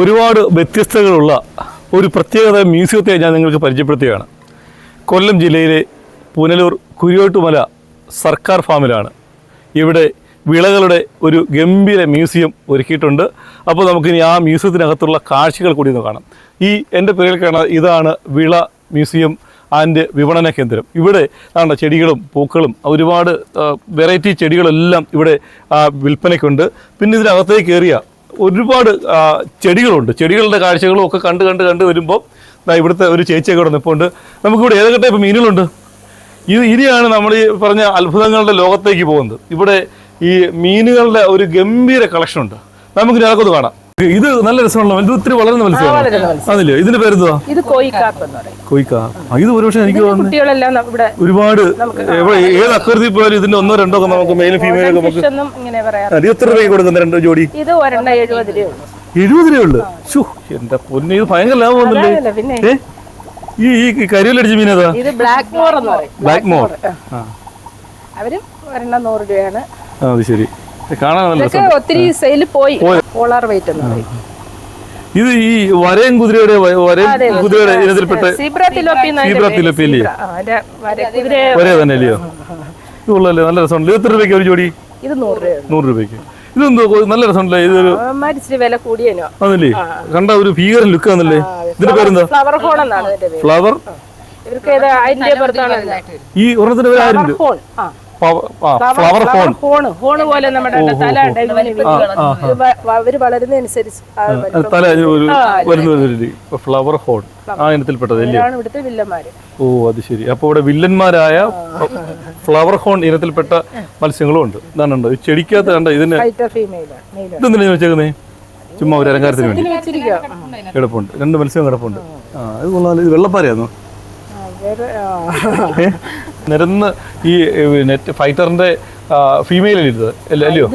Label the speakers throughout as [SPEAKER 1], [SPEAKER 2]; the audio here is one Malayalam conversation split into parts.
[SPEAKER 1] ഒരുപാട് വ്യത്യസ്തതകളുള്ള ഒരു പ്രത്യേകത മ്യൂസിയത്തെ ഞാൻ നിങ്ങൾക്ക് പരിചയപ്പെടുത്തുകയാണ്. കൊല്ലം ജില്ലയിലെ പുനലൂർ കുരിയോട്ടുമല സർക്കാർ ഫാമിലാണ്. ഇവിടെ വിളകളുടെ ഒരു ഗംഭീര മ്യൂസിയം ഒരുക്കിയിട്ടുണ്ട്. അപ്പോൾ നമുക്കിനി ആ മ്യൂസിയത്തിനകത്തുള്ള കാഴ്ചകൾ കൂടി ഒന്ന് കാണാം. ഈ എന്റെ പേരിൽ കാണാൻ ഇതാണ് വിള മ്യൂസിയം ആൻഡ് വിപണന കേന്ദ്രം. ഇവിടെ ആണ് ചെടികളും പൂക്കളും ഒരുപാട് വെറൈറ്റി ചെടികളെല്ലാം ഇവിടെ വിൽപ്പനയ്ക്കുണ്ട്. പിന്നെ ഇതിനകത്തേക്ക് കയറിയ ഒരുപാട് ചെടികളുണ്ട്. ചെടികളുടെ കാഴ്ചകളും ഒക്കെ കണ്ട് കണ്ട് കണ്ട് വരുമ്പോൾ ഇവിടുത്തെ ഒരു ചേച്ചിയൊക്കെ ഇവിടെ നിൽപ്പുണ്ട് നമുക്കിവിടെ ഏതൊക്കെ ടൈപ്പ് മീനുകളുണ്ട്? ഇത് ഇനിയാണ് നമ്മൾ ഈ പറഞ്ഞ അത്ഭുതങ്ങളുടെ ലോകത്തേക്ക് പോകുന്നത്. ഇവിടെ ഈ മീനുകളുടെ ഒരു ഗംഭീര കളക്ഷൻ ഉണ്ട്. നമുക്ക് അതൊക്കെ കാണാം. ഇത് നല്ല രസമുള്ള ഇത് ഒത്തിരി വളരുന്ന മത്സ്യമാണ്? അതില്ലേ? ഇതിന്റെ പേരെന്തുവാ?
[SPEAKER 2] ഇത്
[SPEAKER 1] കൊയ്ക്ക. ഇത് ഒരുപക്ഷെ എനിക്ക് തോന്നുന്നു ഒരുപാട് ഏത് അക്കൃതി പോയാലും ഇതിന്റെ ഒന്നോ രണ്ടോ ഒക്കെ നമുക്ക് മെയിലും ഫീമെയിലും ഒക്കെ നമുക്ക് എത്ര രൂപ കൊടുക്കുന്ന രണ്ടോ ജോഡി?
[SPEAKER 2] ഇത് എഴുപത് രൂപ
[SPEAKER 1] എഴുപത് രൂപയുള്ളു ഷൂ എന്റെ പൊന്നെ ഇത് ഭയങ്കര ലാഭം വന്നില്ലേ
[SPEAKER 2] പിന്നെ
[SPEAKER 1] ഈ ഈ കരിയിലടിച്ച
[SPEAKER 2] ഇത് ബ്ലാക്ക് മോർ
[SPEAKER 1] ബ്ലാക്ക് മോർ ആ.
[SPEAKER 2] അവരും ഒരെണ്ണം നൂറ് രൂപയാണ്.
[SPEAKER 1] അത് ശരി.
[SPEAKER 2] ഇതൊക്കെ ഒത്തിരി സെയിൽ പോയി. പോളാർ വെയിറ്റ് എന്ന് പറയും.
[SPEAKER 1] ഇത് ഈ വരയും കുതിരയുടെ വരയും കുതിരയുടെ ഇനത്തിൽപ്പെട്ട
[SPEAKER 2] സീബ്ര തിലോപ്പി എന്ന്
[SPEAKER 1] സീബ്ര തിലോപ്പി അല്ലേ?
[SPEAKER 2] സീബ്ര. ആ, അതിന്റെ വര- കുതിര
[SPEAKER 1] വരെ തന്നെ അല്ലയോ? ഇത് കൊള്ളാല്ലേ നല്ല രസമുണ്ട്. ഇത് എത്ര രൂപയ്ക്ക് ഒരു ജോഡി?
[SPEAKER 2] ഇത് നൂറ്
[SPEAKER 1] രൂപയ്ക്ക്. ഇതെന്തോ നല്ല രസമുണ്ടല്ലേ? ഇതൊരു
[SPEAKER 2] വില കൂടിയനോ
[SPEAKER 1] അതല്ലേ കണ്ട ഒരു ഭീകര ലുക്ക് ആണല്ലേ? ഇതിന്റെ പേരെന്താ?
[SPEAKER 2] ഫ്ലവർ ഹോൺ എന്നാണ്
[SPEAKER 1] ഫ്ലവർ
[SPEAKER 2] ഇവർക്ക്
[SPEAKER 1] ഈ ഒരെണ്ണത്തിന്റെ പേര് ആയിരം രൂപ
[SPEAKER 2] ആ.
[SPEAKER 1] ഫ്ലവർ ഫോൺ
[SPEAKER 2] ഹോണ് ഹോണ് പോലെ നമ്മുടെ തല അവർ വളരുന്നതനുസരിച്ച്
[SPEAKER 1] തല വരുന്ന ഫ്ലവർ ഹോൺ ആ ഇനത്തിൽപ്പെട്ടത്
[SPEAKER 2] ഇവിടുത്തെ വില്ലന്മാര്.
[SPEAKER 1] ഓ അത് ശരി. അപ്പോൾ ഇവിടെ വില്ലന്മാരായ ഫ്ലവർ ഹോൺ ഇനത്തിൽപ്പെട്ട മത്സ്യങ്ങളും ഉണ്ട്. ഇതാണുണ്ട് ഈ ചെടിക്കകത്ത് കണ്ട ഇതിന് ഇതെന്തിനാ വെച്ചേക്കുന്നേ? ചുമ്മാ ഒരു അലങ്കാരത്തിന് വേണ്ടി. കിടപ്പുണ്ട്. രണ്ട് മത്സ്യം കിടപ്പുണ്ട്. ആ. ഇത് കൊള്ളാം ഇത്. ഏ? നിരന്ന് ഈ നെറ്റ് ഫൈറ്ററിന്റെ ഫീമെയിലിൽ ഇരുന്നത് അല്ലയോ?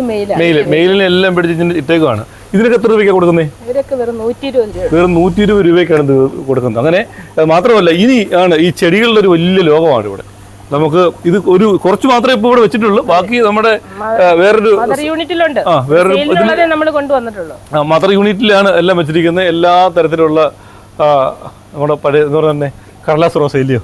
[SPEAKER 1] മെയിൽ മെയിലിനെ എല്ലാം പിടിച്ച് ഇട്ടേക്കുവാണ്. ഇതിനൊക്കെ എത്ര രൂപയ്ക്കാണ്
[SPEAKER 2] കൊടുക്കുന്നേ? വെറും നൂറ്റി ഇരുപത്
[SPEAKER 1] രൂപയ്ക്കാണ് ഇത് കൊടുക്കുന്നത്. അങ്ങനെ മാത്രമല്ല ഇനി ആണ് ഈ ചെടികളുടെ ഒരു വലിയ ലോകമാണ് ഇവിടെ. നമുക്ക് ഇത് ഒരു കുറച്ച് മാത്രമേ ഇപ്പോൾ ഇവിടെ വെച്ചിട്ടുള്ളൂ. ബാക്കി നമ്മുടെ വേറൊരു
[SPEAKER 2] മദർ യൂണിറ്റിലുണ്ട്.
[SPEAKER 1] ആ വേറൊരു
[SPEAKER 2] നമ്മൾ കൊണ്ടുവന്നിട്ടുള്ളൂ
[SPEAKER 1] മദർ യൂണിറ്റിലാണ് എല്ലാം വെച്ചിരിക്കുന്നത്. എല്ലാ തരത്തിലുള്ള നമ്മുടെ പഴയ എന്ന് പറഞ്ഞ കടലാസ് റോസ ഇല്ലയോ?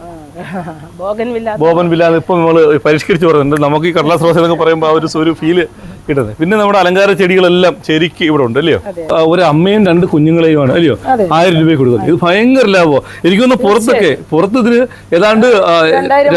[SPEAKER 2] ബോഗൻ വില്ല
[SPEAKER 1] ബോബൻ വില്ല ഇപ്പൊ നമ്മൾ പരിഷ്കരിച്ച് പറയുന്നുണ്ട് നമുക്ക് ഈ കടലാസ് റോസ എന്നൊക്കെ പറയുമ്പോൾ ആ ഒരു ഒരു ഫീൽ കിട്ടുന്നത് പിന്നെ നമ്മുടെ അലങ്കാര ചെടികളെല്ലാം ശരിക്ക് ഇവിടെ ഉണ്ട് അല്ലയോ? ഒരു അമ്മയും രണ്ട് കുഞ്ഞുങ്ങളെയുമാണ് അല്ലയോ?
[SPEAKER 2] അതെ.
[SPEAKER 1] ആയിരം രൂപ കൊടുക്കുന്നത്. ഇത് ഭയങ്കര ലാഭമോ എനിക്കൊന്ന് പുറത്തൊക്കെ പുറത്ത് ഇതിന് ഏതാണ്ട്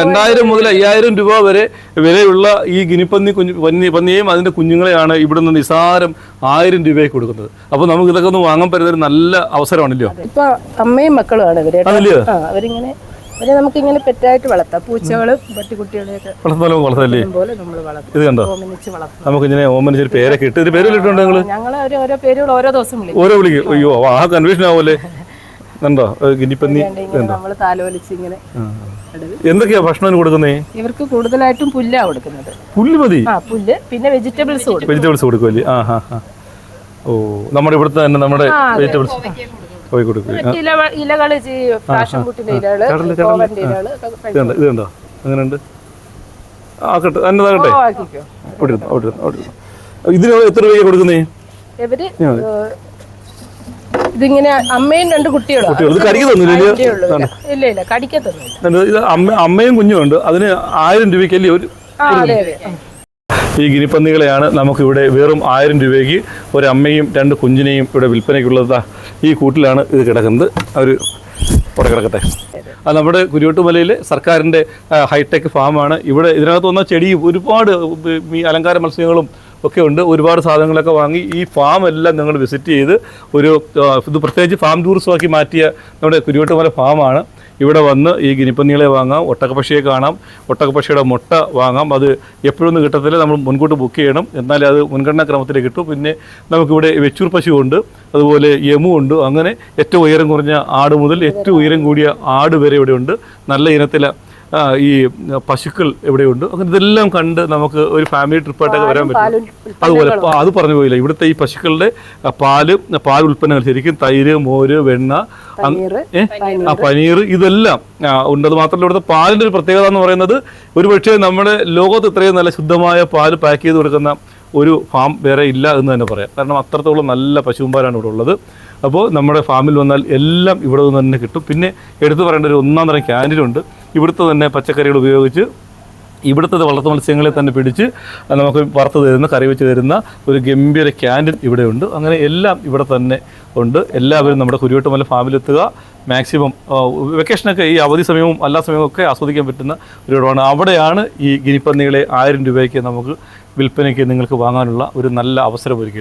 [SPEAKER 1] രണ്ടായിരം മുതൽ അയ്യായിരം രൂപ വരെ വിലയുള്ള ഈ ഗിനിപ്പന്നി കുഞ്ഞു പന്നി പന്നിയെയും അതിന്റെ കുഞ്ഞുങ്ങളെയാണ് ഇവിടെ നിന്ന് നിസാരം ആയിരം രൂപയ്ക്ക് കൊടുക്കുന്നത്. അപ്പൊ നമുക്ക് ഇതൊക്കെ ഒന്ന് വാങ്ങാൻ പറ്റുന്ന ഒരു നല്ല അവസരമാണല്ലോ.
[SPEAKER 2] ഇപ്പൊ അമ്മയും മക്കളുമാണ് ഇവർ. കേട്ടോ.
[SPEAKER 1] അതല്ലയോ
[SPEAKER 2] ആ അവരിങ്ങനെ ഇവരെ നമുക്ക് ഇങ്ങനെ പെറ്റായിട്ട് വളർത്താം. പൂച്ചകളും പട്ടിക്കുട്ടികളെയൊക്കെ
[SPEAKER 1] വളർത്താലും വളർത്തല്ലേ
[SPEAKER 2] പോലെ നമ്മൾ
[SPEAKER 1] ഇത് കണ്ടോ?
[SPEAKER 2] ഓമനിച്ച് വളർത്തും.
[SPEAKER 1] നമുക്ക് ഇങ്ങനെ ഓമനിച്ച് ഒരു പേരൊക്കെ ഇട്ട് ഇത് പേര് ഇട്ടിട്ടുണ്ട് നിങ്ങൾ
[SPEAKER 2] ഞങ്ങൾ ഒരു ഓരോ പേരുകൾ ഓരോ ദിവസം വിളിക്കും.
[SPEAKER 1] ഓരോ വിളിക്കും. അയ്യോ ആ കൺഫ്യൂഷൻ ആവുമല്ലേ? കണ്ടോ? ഏ, ഗിനിപ്പന്നി
[SPEAKER 2] നമ്മൾ താലോലിച്ച് ഇങ്ങനെ
[SPEAKER 1] എന്തൊക്കെയാ ഭക്ഷണം കൊടുക്കുന്നേ?
[SPEAKER 2] ഇവർക്ക് കൂടുതലായിട്ടും പുല്ലാ കൊടുക്കുന്നത്.
[SPEAKER 1] പുല്ല് മതി?
[SPEAKER 2] ആ പുല്ല് പിന്നെ വെജിറ്റബിൾസ്
[SPEAKER 1] വെജിറ്റബിൾസ് കൊടുക്കുമല്ലേ ആ ഹാ ഓ നമ്മുടെ ഇവിടുത്തെ തന്നെ നമ്മുടെ വെജിറ്റബിൾസ്. പോയി കൊടുക്കും ആ,
[SPEAKER 2] ഇല ഇലകൾ ഫാഷൻ കുട്ടിന്റെ ഇലകൾ
[SPEAKER 1] കടൽ,
[SPEAKER 2] കോവന്റെ ഇലകൾ ഒക്കെ
[SPEAKER 1] ഇത് കണ്ടോ ഇത് കണ്ടോ അങ്ങനെ ഉണ്ട് ആക്കട്ടെ എന്നതാകട്ടെ
[SPEAKER 2] ആക്കിക്കോ.
[SPEAKER 1] അവിടെ ഇരുന്നോ, അവിടെ അവിടെ ഇതിന് എത്ര രൂപയ്ക്ക് കൊടുക്കുന്നേ?
[SPEAKER 2] ഇവർ ഇതിങ്ങനെ അമ്മയും രണ്ട് കുട്ടികളും.
[SPEAKER 1] ഇത് കടിക്കത്തൊന്നുമില്ല.
[SPEAKER 2] ഇല്ല? ഇല്ല കടിക്കത്തൊന്നുമില്ല
[SPEAKER 1] അമ്മയും കുഞ്ഞും ഉണ്ട്. അതിന് ആയിരം രൂപയ്ക്കല്ലേ ഒരു. ഈ ഗിനിപ്പന്നികളെയാണ് നമുക്കിവിടെ വെറും ആയിരം രൂപയ്ക്ക് ഒരമ്മയും രണ്ട് കുഞ്ഞിനെയും ഇവിടെ വിൽപ്പനയ്ക്കുള്ളത്. ഈ കൂട്ടിലാണ് ഇത് കിടക്കുന്നത്. ഒരു പുറകെ കിടക്കട്ടെ. അത് നമ്മുടെ കുരുവട്ടുമലയിലെ സർക്കാരിന്റെ ഹൈടെക് ഫാമാണ്. ഇവിടെ ഇതിനകത്ത് വന്ന ചെടി ഒരുപാട് ഈ അലങ്കാര മത്സ്യങ്ങളും ഒക്കെ ഉണ്ട്. ഒരുപാട് സാധനങ്ങളൊക്കെ വാങ്ങി ഈ ഫാം എല്ലാം നിങ്ങൾ വിസിറ്റ് ചെയ്ത് ഒരു ഇത് പ്രത്യേകിച്ച് ഫാം ടൂറിസമാക്കി മാറ്റിയ നമ്മുടെ കുരുവട്ടുമല ഫാമാണ്. ഇവിടെ വന്ന് ഈ ഗിനിപ്പന്നികളെ വാങ്ങാം ഒട്ടകപ്പക്ഷിയെ കാണാം ഒട്ടകപ്പക്ഷിയുടെ മുട്ട വാങ്ങാം. അത് എപ്പോഴൊന്നും കിട്ടത്തില്ല നമ്മൾ മുൻകൂട്ട് ബുക്ക് ചെയ്യണം. എന്നാലേ അത് മുൻഗണനാ ക്രമത്തിൽ കിട്ടും. പിന്നെ നമുക്കിവിടെ വെച്ചൂർ പശു ഉണ്ട് അതുപോലെ യമു ഉണ്ട്. അങ്ങനെ ഏറ്റവും ഉയരം കുറഞ്ഞ ആട് മുതൽ ഏറ്റവും ഉയരം കൂടിയ ആട് വരെ ഇവിടെ ഉണ്ട്. നല്ല ഇനത്തിലെ ആ, ഈ പശുക്കൾ എവിടെയുണ്ട്? അങ്ങനെ ഇതെല്ലാം കണ്ട് നമുക്ക് ഒരു ഫാമിലി ട്രിപ്പായിട്ടൊക്കെ വരാൻ പറ്റും. അതുപോലെ അത് പറഞ്ഞു പോയില്ല? ഇവിടുത്തെ ഈ പശുക്കളുടെ പാൽ പാൽ ഉൽപ്പന്നങ്ങൾ ശരിക്കും തൈര് മോര് വെണ്ണ ആ പനീർ ഇതെല്ലാം ഉണ്ടത് മാത്രമല്ല ഇവിടുത്തെ പാലിന്റെ ഒരു പ്രത്യേകത എന്ന് പറയുന്നത് ഒരുപക്ഷെ നമ്മുടെ ലോകത്ത് ഇത്രയും നല്ല ശുദ്ധമായ പാൽ പാക്ക് ചെയ്ത് കൊടുക്കുന്ന ഒരു ഫാം വേറെ ഇല്ല എന്ന് തന്നെ പറയാം. കാരണം അത്രത്തോളം നല്ല പശുമ്പാലാണ് ഇവിടെ ഉള്ളത്. അപ്പോൾ നമ്മുടെ ഫാമിൽ വന്നാൽ എല്ലാം ഇവിടെ നിന്ന് തന്നെ കിട്ടും. പിന്നെ എടുത്തു പറയേണ്ട ഒരു ഒന്നാം തരം ക്യാന്റീനുണ്ട് ഇവിടുത്തെ തന്നെ പച്ചക്കറികൾ ഉപയോഗിച്ച് ഇവിടുത്തെ വളർത്തു മത്സ്യങ്ങളെ തന്നെ പിടിച്ച് നമുക്ക് വറുത്ത് തരുന്ന കറി വെച്ച് തരുന്ന ഒരു ഗംഭീര ക്യാന്റീൻ ഇവിടെയുണ്ട്. അങ്ങനെ എല്ലാം ഇവിടെ തന്നെ ഉണ്ട്. എല്ലാവരും നമ്മുടെ കുരുവട്ടുമല ഫാമിലെത്തുക മാക്സിമം വെക്കേഷനൊക്കെ ഈ അവധി സമയവും എല്ലാ സമയവും ഒക്കെ ആസ്വദിക്കാൻ പറ്റുന്ന ഒരു ഇടമാണ് അവിടെയാണ് ഈ ഗിനിപ്പന്നികളെ ആയിരം രൂപയ്ക്ക് നമുക്ക് വിൽപ്പനയ്ക്ക് നിങ്ങൾക്ക് വാങ്ങാനുള്ള ഒരു നല്ല അവസരം ഒരുക്കി